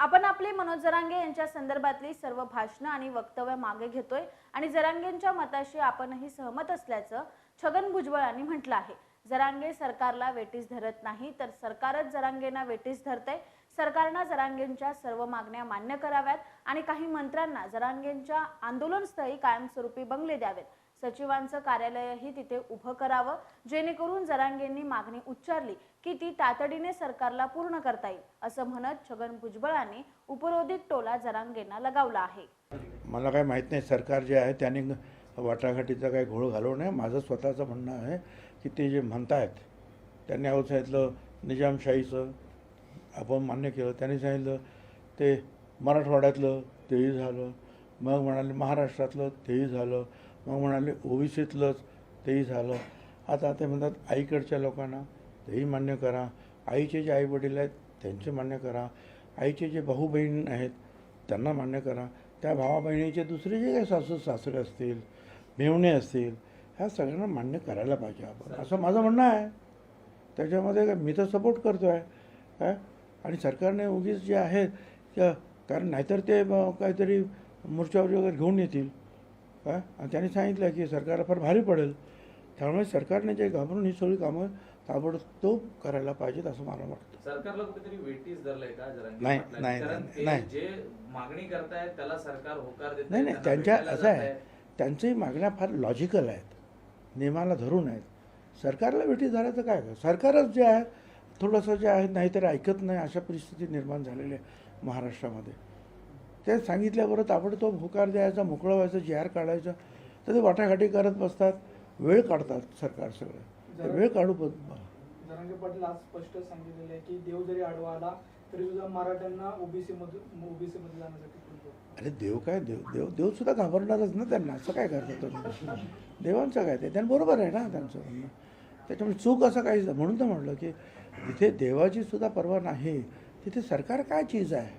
आपण आपले मनोज जरांगे यांच्या संदर्भातली सर्व भाषणं आणि वक्तव्य मागे घेतोय. आणि जरांगेंच्या मताशी आपणही सहमत असल्याचं छगन भुजबळांनी म्हटलं आहे. जरांगे सरकारला वेटीस धरत नाही तर सरकारच जरांगेंना वेटीस धरते सरकारनं जरांगेंच्या सर्व मागण्या मान्य कराव्यात आणि काही मंत्र्यांना जरांगेंच्या आंदोलनस्थळी कायमस्वरूपी बंगले द्यावेत. सचिवांचं कार्यालयही तिथे उभं करावं जेणेकरून जरांगेंनी मागणी उच्चारली की ती तातडीने सरकारला पूर्ण करता येईल असं म्हणत छगन भुजबळांनी उपरोधित टोला जरांगेंना लगावला आहे. मला काय माहीत नाही सरकार जे आहे त्याने वाटाघाटीचा काही घोळ घालवू नये माझं स्वतःचं म्हणणं आहे की ते जे म्हणतायत त्यांनी अहो सांगितलं निजामशाहीचं आपण मान्य केलं. त्यांनी सांगितलं ते मराठवाड्यातलं तेही झालं. मग म्हणाले महाराष्ट्रातलं तेही झालं. मग म्हणाले ओबीसीतलंच तेही झालं. आता ते म्हणतात आईकडच्या लोकांना तेही मान्य करा. आईचे जे आईवडील आहेत त्यांचे मान्य करा. आईचे जे भाऊ बहीण आहेत त्यांना मान्य करा. त्या भावा बहिणीचे दुसरे जे काही सासू सासरे असतील मेवणे असतील ह्या सगळ्यांना मान्य करायला पाहिजे आपण. असं माझं म्हणणं आहे. त्याच्यामध्ये मी तर सपोर्ट करतो आहे काय आणि सरकारने उगीच जे आहेत कारण नाहीतर ते काहीतरी मोर्चावर वगैरे घेऊन येतील. काय आणि त्यांनी सांगितलं की सरकारला फार भारी पडेल. त्यामुळे सरकारने जे घाबरून ही सगळी कामं ताबडतोब करायला पाहिजेत असं मला वाटतं. सरकारला कुठेतरी वेटीस धरलंय का? नाही, पाटलांनी? नाही, नाही. जे मागणी करतायत त्याला सरकार होकार देत नाही नाही त्यांच्या असं आहे. त्यांच्याही मागण्या फार लॉजिकल आहेत. नियमाला धरून आहेत. सरकारला भेटी झाल्याचं काय? का सरकारच जे आहे थोडंसं जे आहे नाहीतरी ऐकत नाही अशा परिस्थिती निर्माण झालेली आहे महाराष्ट्रामध्ये. ते सांगितल्याबरोबर ताबडतोब होकार द्यायचा मोकळं व्हायचं जी आर काढायचं तर ते वाटाघाटी करत बसतात वेळ काढतात सरकार सगळं. ते वेळ काढू पण जरांगे पाटील आज स्पष्ट सांगितलेलं आहे की देव जरी आडवा आला तरी सुद्धा मराठ्यांना ओबीसी मधून ओबीसी मध्ये जाण्यासाठी अरे देव काय देव देव देव सुद्धा घाबरणारच ना त्यांना. असं काय करतात तुम्ही? देवांचं काय ते? त्यांना बरोबर आहे ना त्यांचं म्हणणं. त्याच्यामुळे चूक असं काहीच म्हणून तर म्हटलं की जिथे देवाची सुद्धा पर्वा नाही तिथे सरकार काय चीज आहे?